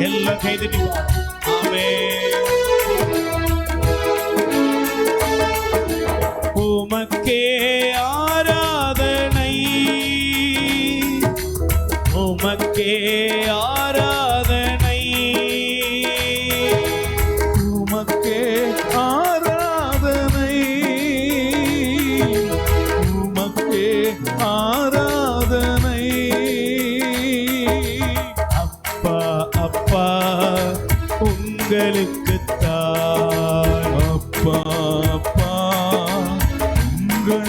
Hello, Katie. Amen.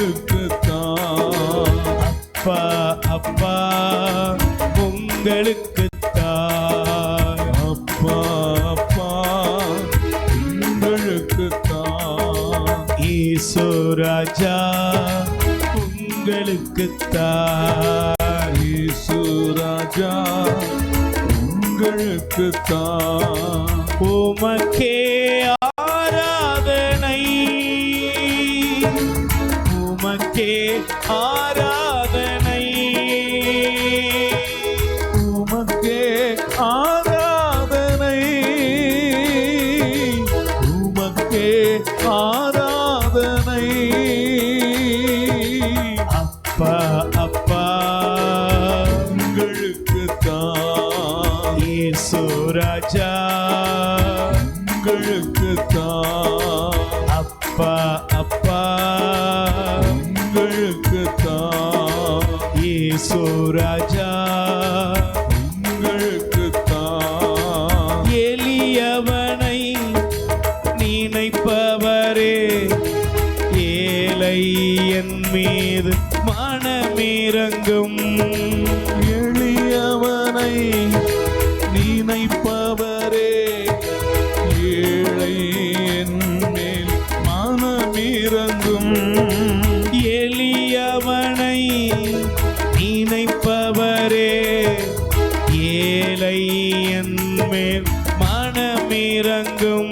உங்களுக்குத்தான் அப்பா அப்பா உங்களுக்குத்தான் அப்பா அப்பா உங்களுக்குத்தான் ஈசோ ராஜா உங்களுக்குத்தான் ஈசோ ராஜா உங்களுக்குத்தான் உமக்கே மேல் மனமிறங்கும்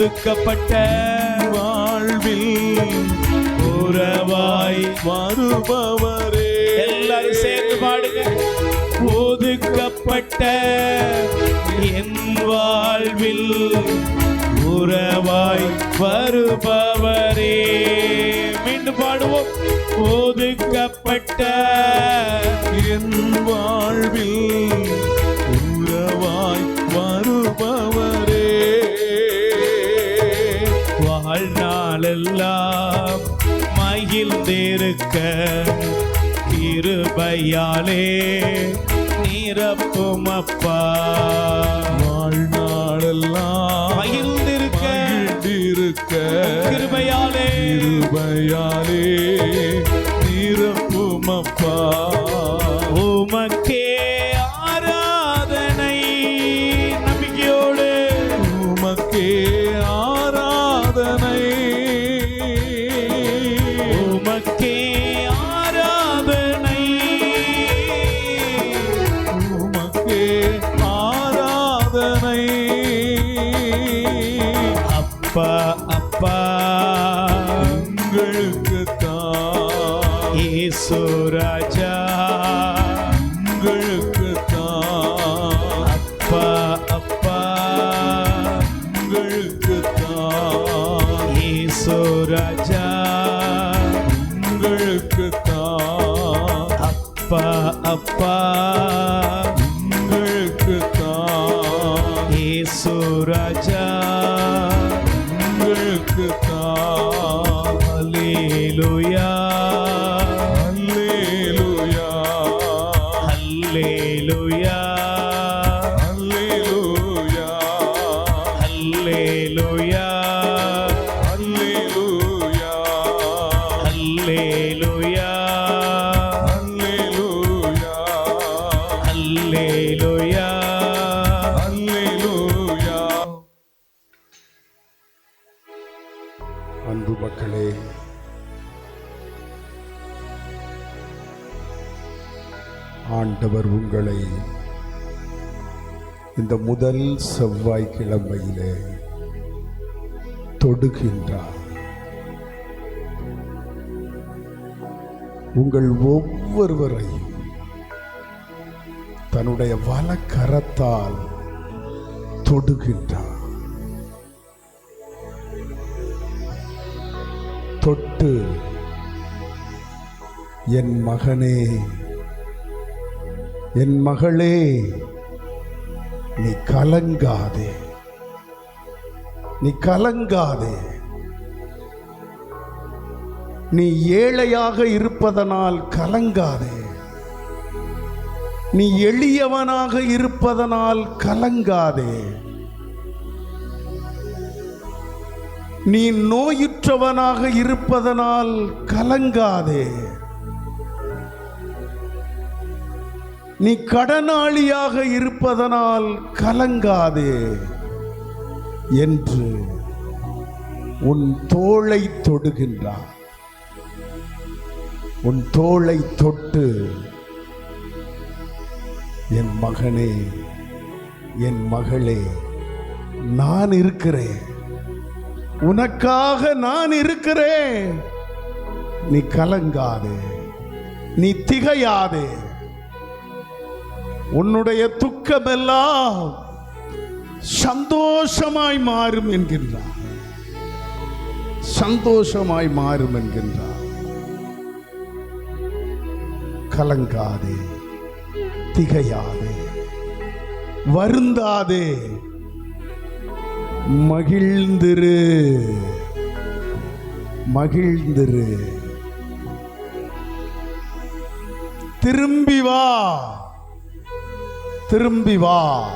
ஒதுக்கப்பட்ட வாழ்வில் உறவாய் வருபவரே. எல்லாரும் சேர்ந்து பாடுங்க. ஒதுக்கப்பட்ட என் வாழ்வில் உறவாய் வருபவரே. மீண்டும் பாடுவோம். ஒதுக்கப்பட்ட என் வாழ்வில் நிற்க இருபையாலே நீரப்பும் அப்பா. வாழ்நாளெல்லாம் பகிர்ந்திருக்க இருக்க கிருபையாலே இருபையாலே நீரப்பும் done. ஆண்டவர் உங்களை இந்த முதல் செவ்வாய்க்கிழமையிலே தொடுகின்றார். உங்கள் ஒவ்வொருவரையும் தன்னுடைய வலக்கரத்தால் தொடுகின்றார். தொட்டு என் மகனே என் மகளே நீ கலங்காதே. நீ கலங்காதே. நீ ஏழையாக இருப்பதனால் கலங்காதே. நீ எளியவனாக இருப்பதனால் கலங்காதே. நீ நோயுற்றவனாக இருப்பதனால் கலங்காதே. நீ கடனாளியாக இருப்பதனால் கலங்காதே என்று உன் தோளை தொடுகின்றார் உன் தோளை தொட்டு என் மகனே என் மகளே நான் இருக்கிறேன். உனக்காக நான் இருக்கிறேன். நீ கலங்காதே நீ திகையாதே. உன்னுடைய துக்கமெல்லாம் சந்தோஷமாய் மாறும் என்கின்றார். சந்தோஷமாய் மாறும் என்கின்றார். கலங்காதே திகையாதே வருந்தாதே மகிழ்ந்திரு மகிழ்ந்திரு. திரும்பி வா. திரும்பி வா.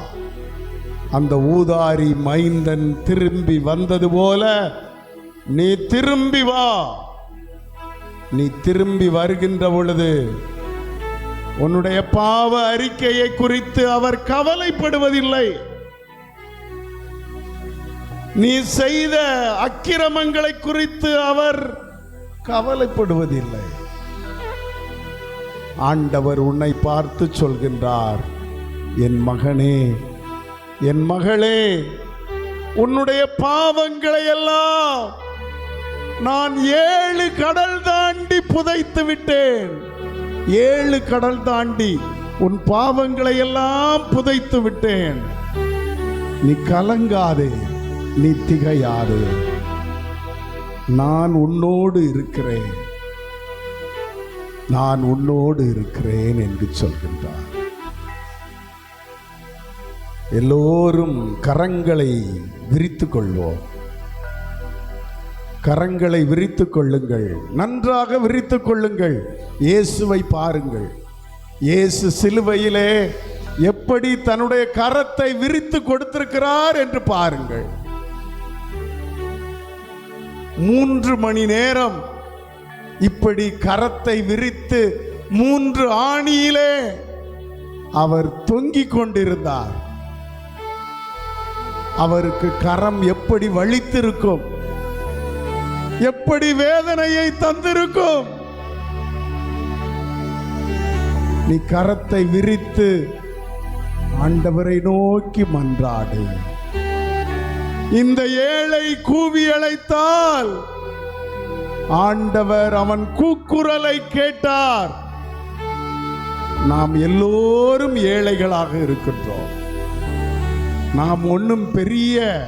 அந்த ஊதாரி மைந்தன் திரும்பி வந்தது போல நீ திரும்பி வா. நீ திரும்பி வருகின்ற பொழுது உன்னுடைய பாவ அறிக்கையை குறித்து அவர் கவலைப்படுவதில்லை. நீ செய்த அக்கிரமங்களை குறித்து அவர் கவலைப்படுவதில்லை. ஆண்டவர் உன்னை பார்த்து சொல்கின்றார். என் மகனே என் மகளே உன்னுடைய பாவங்களை எல்லாம் நான் ஏழு கடல் தாண்டி புதைத்து விட்டேன். ஏழு கடல் தாண்டி உன் பாவங்களை எல்லாம் புதைத்து விட்டேன். நீ கலங்காதே நீ திகையாதே. நான் உன்னோடு இருக்கிறேன். நான் உன்னோடு இருக்கிறேன் என்று சொல்கின்றார். எல்லோரும் கரங்களை விரித்துக் கொள்வோம். கரங்களை விரித்துக் கொள்ளுங்கள். நன்றாக விரித்துக் கொள்ளுங்கள். இயேசுவை பாருங்கள். இயேசு சிலுவையிலே எப்படி தன்னுடைய கரத்தை விரித்து கொடுத்திருக்கிறார் என்று பாருங்கள். மூன்று மணி நேரம் இப்படி கரத்தை விரித்து மூன்று ஆணியிலே அவர் தொங்கிக் கொண்டிருந்தார். அவருக்கு கரம் எப்படி வலித்திருக்கும்? எப்படி வேதனையை தந்திருக்கும்? நீ கரத்தை விரித்து ஆண்டவரை நோக்கி மன்றாடு. இந்த ஏழை கூவி அழைத்தால் ஆண்டவர் அவன் கூக்குரலை கேட்டார். நாம் எல்லோரும் ஏழைகளாக இருக்கின்றோம். நாம் ஒன்றும் பெரிய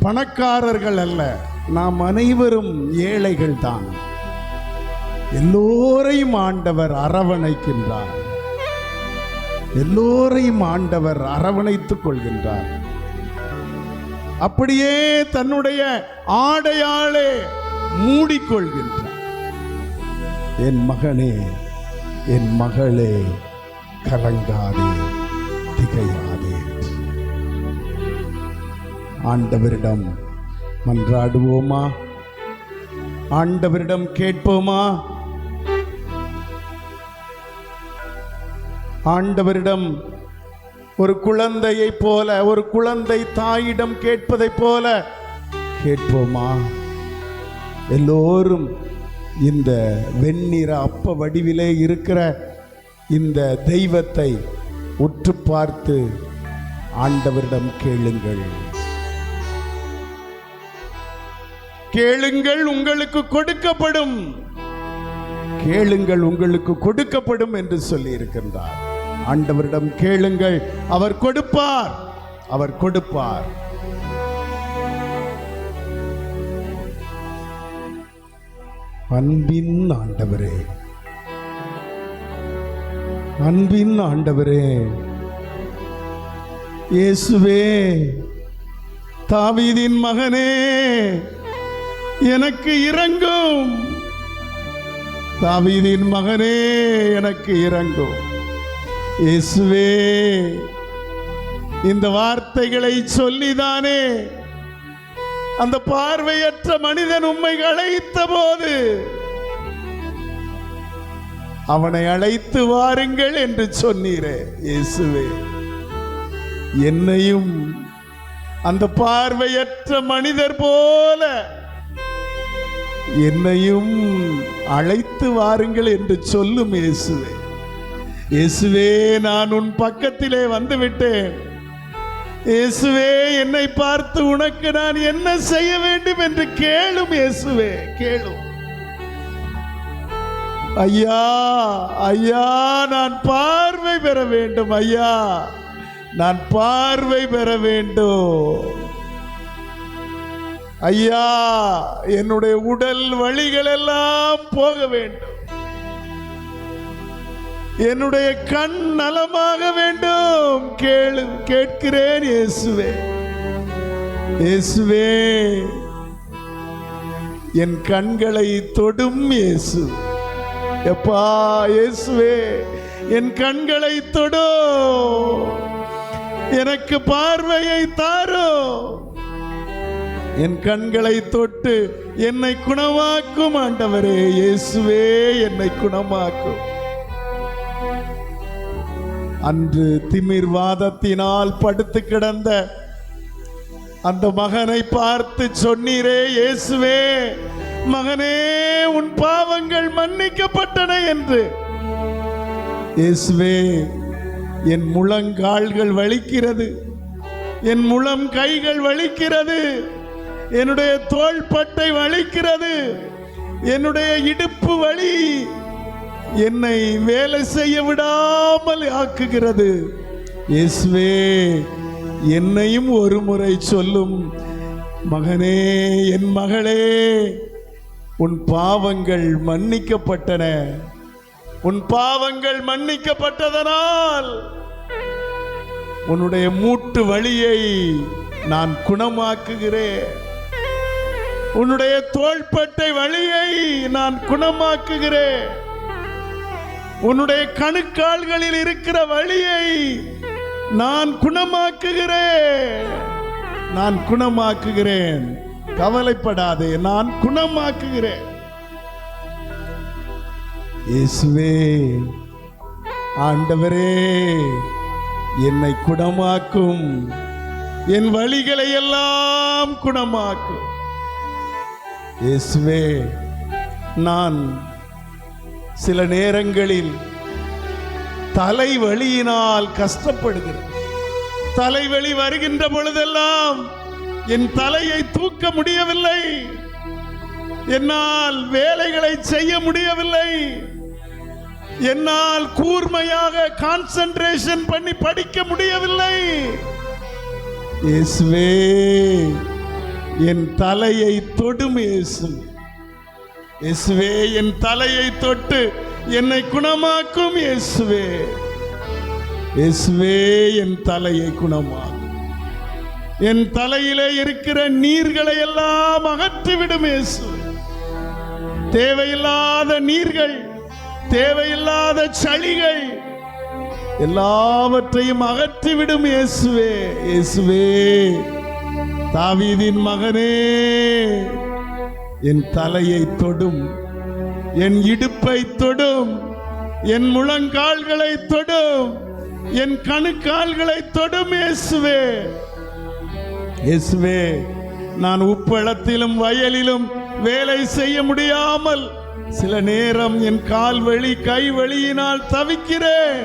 பணக்காரர்கள் அல்ல. நாம் அனைவரும் ஏழைகள் தான். எல்லோரையும் ஆண்டவர் அரவணைக்கின்றார். எல்லோரையும் ஆண்டவர் அரவணைத்துக் கொள்கின்றார். அப்படியே தன்னுடைய ஆடையாலே மூடிக்கொள்கின்றார். என் மகனே என் மகளே கலங்காதே. திகையாதே ஆண்டவரிடம் மன்றாடுவோமா? ஆண்டவரிடம் கேட்போமா? ஆண்டவரிடம் ஒரு குழந்தையை போல ஒரு குழந்தை தாயிடம் கேட்பதைப் போல கேட்போமா? எல்லோரும் இந்த வெண்ணிற அப்ப வடிவிலே இருக்கிற இந்த தெய்வத்தை உற்று பார்த்து ஆண்டவரிடம் கேளுங்கள். கேளுங்கள் உங்களுக்கு கொடுக்கப்படும். கேளுங்கள் உங்களுக்கு கொடுக்கப்படும் என்று சொல்லி இருக்கின்றார். ஆண்டவரிடம் கேளுங்கள் அவர் கொடுப்பார். அவர் கொடுப்பார். அன்பின் ஆண்டவரே அன்பின் ஆண்டவரே இயேசுவே தாவீதின் மகனே எனக்கு இறங்கும் தாவீதின் மகனே எனக்கு இறங்கும் இயேசுவே இந்த வார்த்தைகளை சொல்லிதானே அந்த பார்வையற்ற மனிதன் உண்மை அழைத்த போது அவனை அழைத்து வாருங்கள் என்று சொன்னீரே இயேசுவே. என்னையும் அந்த பார்வையற்ற மனிதர் போல என்னையும் அழைத்து வாருங்கள் என்று சொல்லும் இயேசுவே. இயேசுவே நான் உன் பக்கத்திலே வந்து விட்டேன் இயேசுவே என்னை பார்த்து உனக்கு நான் என்ன செய்ய வேண்டும் என்று கேளும் இயேசுவே கேளும். ஐயா ஐயா நான் பார்வை பெற வேண்டும் ஐயா. நான் பார்வை பெற வேண்டும். ஐயா என்னுடைய உடல் வழிகள் எல்லாம் போக வேண்டும். என்னுடைய கண் நலமாக வேண்டும். கேளு கேட்கிறேன் இயேசுவே. இயேசுவே என் கண்களை தொடும் இயேசு. எப்பா இயேசுவே என் கண்களை தொடு. எனக்கு பார்வையை தாரோ. என் கண்களை தொட்டு என்னை குணமாக்கும் ஆண்டவரே இயேசுவே என்னை குணமாக்கும். அன்று திமிர்வாதத்தினால் படுத்து கிடந்த அந்த மகனை பார்த்து சொன்னீரே இயேசுவே. மகனே உன் பாவங்கள் மன்னிக்கப்பட்டன என்று. இயேசுவே என் முழங்கால்கள் வலிக்கிறது. என் முழம் கைகள் வலிக்கிறது. என்னுடைய தோள்பட்டை வலிக்கிறது. என்னுடைய இடுப்பு வலி என்னை வேலை செய்ய விடாமல் ஆக்குகிறது. இயேசுவே என்னையும் ஒரு முறை சொல்லும். மகனே என் மகளே உன் பாவங்கள் மன்னிக்கப்பட்டன. உன் பாவங்கள் மன்னிக்கப்பட்டதனால் உன்னுடைய மூட்டு வலியை நான் குணமாக்குகிறேன். உன்னுடைய தோள்பட்டை வழியை நான் குணமாக்குகிறேன். உன்னுடைய கணுக்கால்களில் இருக்கிற வழியை நான் குணமாக்குகிறேன். நான் குணமாக்குகிறேன். கவலைப்படாதே நான் குணமாக்குகிறேன். இயேசுவே ஆண்டவரே என்னை குணமாக்கும். என் வழிகளை எல்லாம் குணமாக்கும் இயேசுவே நான் சில நேரங்களில் தலைவலியினால் கஷ்டப்படுகிறேன். தலைவலி வருகின்ற பொழுதெல்லாம் என் தலையை தூக்க முடியவில்லை. என்னால் வேலைகளை செய்ய முடியவில்லை. என்னால் கூர்மையாக கான்சென்ட்ரேஷன் பண்ணி படிக்க முடியவில்லை. இயேசுவே என் தலையை தொடும் இயேசு. இயேசுவே என் தலையை தொட்டு என்னை குணமாக்கும் இயேசுவே. இயேசுவே என் தலையை குணமாக்கும். என் தலையிலே இருக்கிற நீர்களை எல்லாம் அகற்றிவிடும் இயேசு. தேவையில்லாத நீர்கள் தேவையில்லாத சளிகள் எல்லாவற்றையும் அகற்றிவிடும் இயேசுவே இயேசுவே. தாவீதின் மகனே என் தலையை தொடும் என் இடுப்பை தொடும் என் முழங்கால்களை தொடும் என் கணுக்கால்களை தொடும் இயேசுவே. இயேசுவே நான் உப்பளத்திலும் வயலிலும் வேலை செய்ய முடியாமல் சில நேரம் என் கால் வலி கை வலியினால் தவிக்கிறேன்.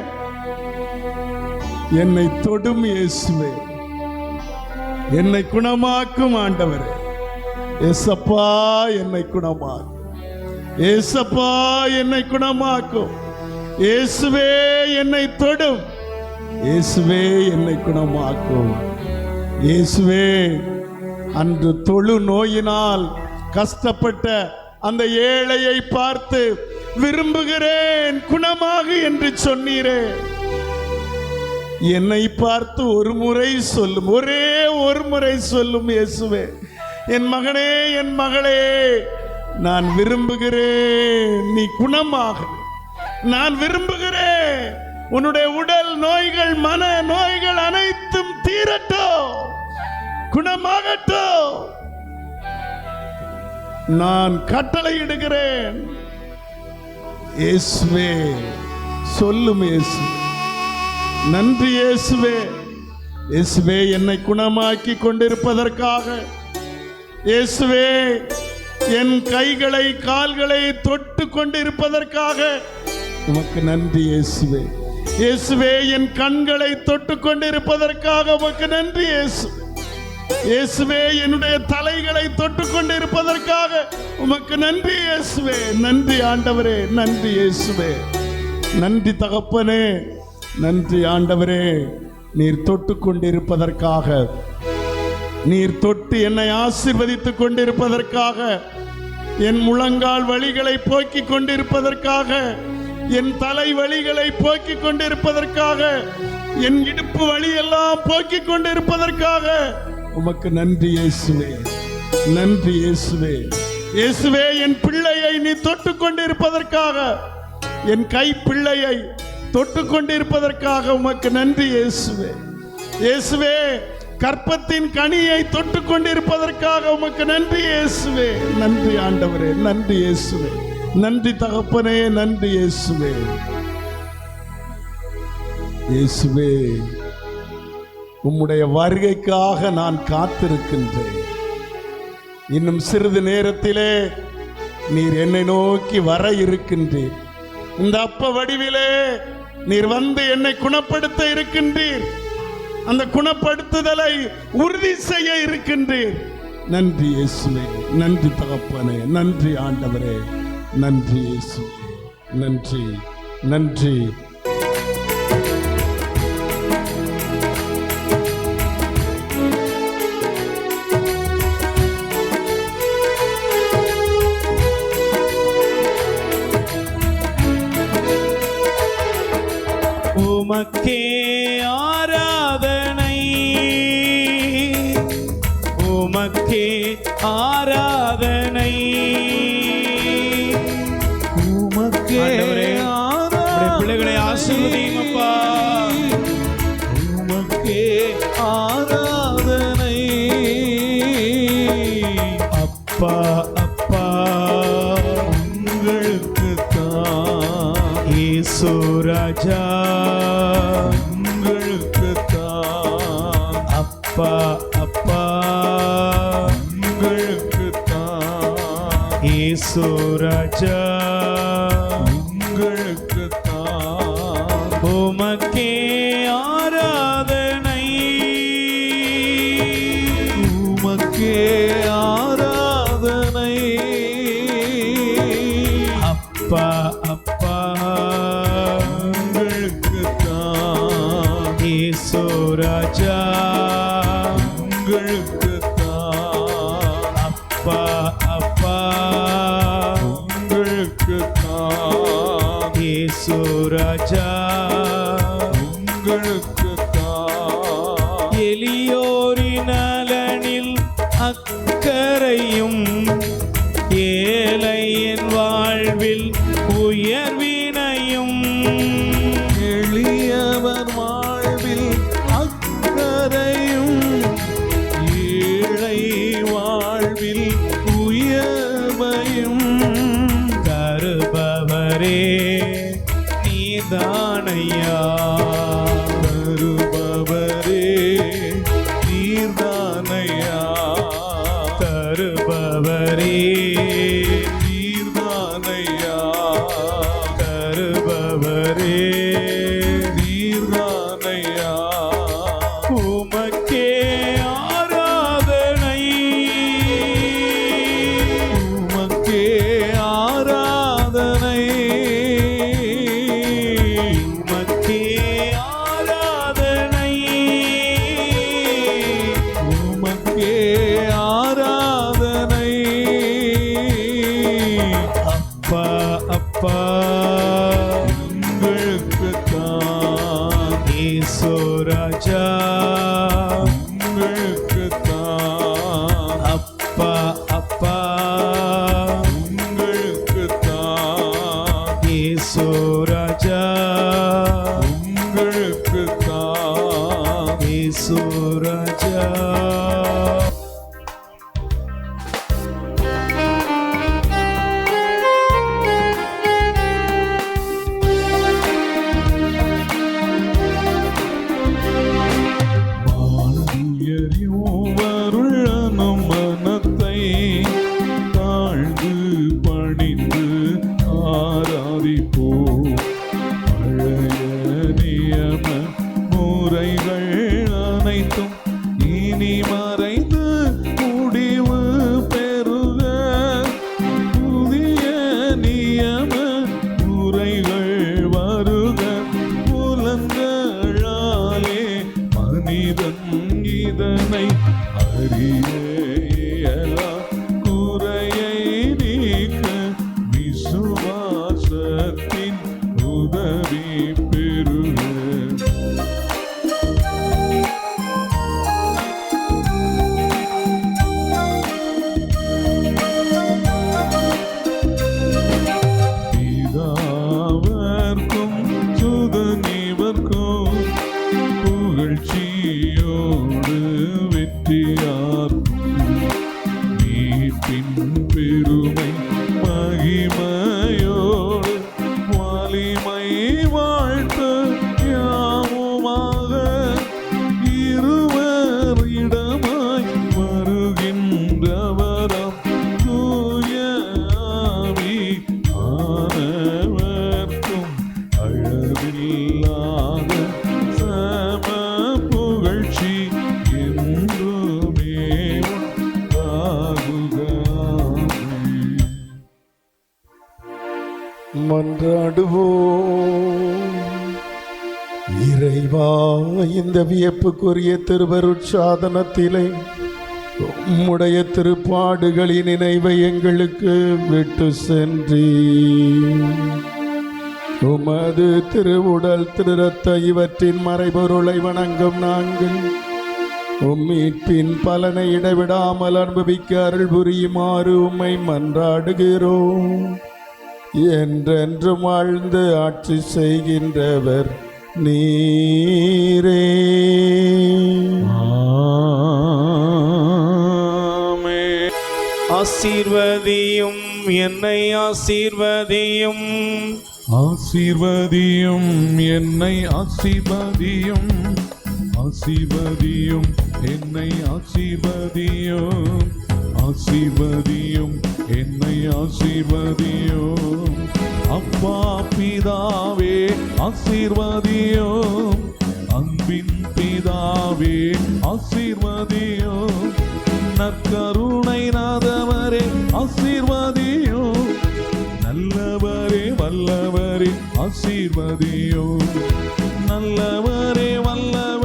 என்னை தொடும் இயேசுவே என்னை குணமாக்கும் ஆண்டவரே. ஏசப்பா என்னை குணமாக்கும். ஏசப்பா என்னை குணமாக்கும். இயேசுவே என்னை தொடும். இயேசுவே என்னை குணமாக்கும். இயேசுவே அன்று தொழு நோயினால் கஷ்டப்பட்ட அந்த ஏழையை பார்த்து விரும்புகிறேன் குணமாகு என்று சொன்னீரே. என்னை பார்த்து ஒரு முறை சொல்லும் ஒரே ஒரு முறை சொல்லும் இயேசுவே என் மகனே என் மகளே நான் விரும்புகிறேன் நீ குணமாக நான் விரும்புகிறேன். உன்னுடைய உடல் நோய்கள் மன நோய்கள் அனைத்தும் தீரட்டும் குணமாகட்டும் நான் கட்டளையிடுகிறேன் இயேசுவே சொல்லும் இயேசு. நன்றி இயேசுவே. இயேசுவே என்னை குணமாக்கி கொண்டிருப்பதற்காக. இயேசுவே என் கைகளை கால்களை தொட்டு கொண்டிருப்பதற்காக. உமக்கு நன்றி இயேசுவே. இயேசுவே என் கண்களை தொட்டு கொண்டிருப்பதற்காக உமக்கு நன்றி இயேசு. இயேசுவே என்னுடைய தலைகளை தொட்டு கொண்டிருப்பதற்காக உமக்கு நன்றி இயேசுவே. நன்றி ஆண்டவரே. நன்றி இயேசுவே. நன்றி தகப்பனே. நன்றி ஆண்டவரே. நீர் தொட்டு கொண்டிருப்பதற்காக நீர் தொட்டு என்னை ஆசீர்வதித்துக் கொண்டிருப்பதற்காக என் முழங்கால் வழிகளை போக்கிக் கொண்டிருப்பதற்காக என் தலை வலிகளை போக்கிக் கொண்டிருப்பதற்காக என் இடுப்பு வழியெல்லாம் போக்கிக் கொண்டிருப்பதற்காக உமக்கு நன்றி இயேசுவே நன்றி இயேசுவே. இயேசுவே என் பிள்ளையை நீ தொட்டு கொண்டிருப்பதற்காக என் கை பிள்ளையை தொட்டு கொண்டிருப்பதற்காக உமக்கு நன்றி இயேசுவே. இயேசுவே கற்பத்தின் கனியை தொட்டு கொண்டிருப்பதற்காக உமக்கு நன்றி இயேசுவே. நன்றி ஆண்டவரே நன்றி இயேசுவே. நன்றி தகப்பனே நன்றி இயேசுவே. இயேசுவே உம்முடைய வருகைக்காக நான் காத்திருக்கின்றேன். இன்னும் சிறிது நேரத்திலே நீர் என்னை நோக்கி வர இருக்கின்றீர். இந்த அப்ப வடிவிலே நீர் வந்து என்னை குணப்படுத்த இருக்கின்றீர். அந்த குணப்படுத்துதலை உறுதி செய்ய இருக்கின்றீர். நன்றி இயேசுவே நன்றி தகப்பனே நன்றி ஆண்டவரே. நன்றி நன்றி நன்றி. தான் ராஜா. உங்களுக்கு தான் அப்பா அப்பா. உங்களுக்கு தான் இயேசு ராஜா. உங்களுக்கு தான் மன்றாடுவோம் இறைவா இந்த வியப்புக்குரிய திருவருட்சாதனத்திலே உம்முடைய திருப்பாடுகளின் நினைவை எங்களுக்கு விட்டு சென்றீ உமது திருவுடல் திருரத்த இவற்றின் மறைபொருளை வணங்கும் நாங்கள் உம்மீட்பின் பலனை இடைவிடாமல் அனுபவிக்க அருள் புரியுமாறு உம்மை மன்றாடுகிறோம். என்றென்றும் வாழ்ந்து ஆட்சி செய்கின்றவர் நீரே. ஆமென். ஆசீர்வதியும் என்னை ஆசீர்வதியும். ஆசீர்வதியும் என்னை ஆசீர்வதியும். ஆசீர்வதியும் என்னை ஆசீர்வதியும். ஆசீர்வதியும் என்னை ஆசீர்வதியோ? அப்பா பிதாவே ஆசீர்வதியோ? அன்பின் பிதாவே ஆசீர்வதியோ? நற்கருணை நாதவரே ஆசீர்வதியோ? நல்லவரே வல்லவரே ஆசீர்வதியோ? நல்லவரே வல்லவரே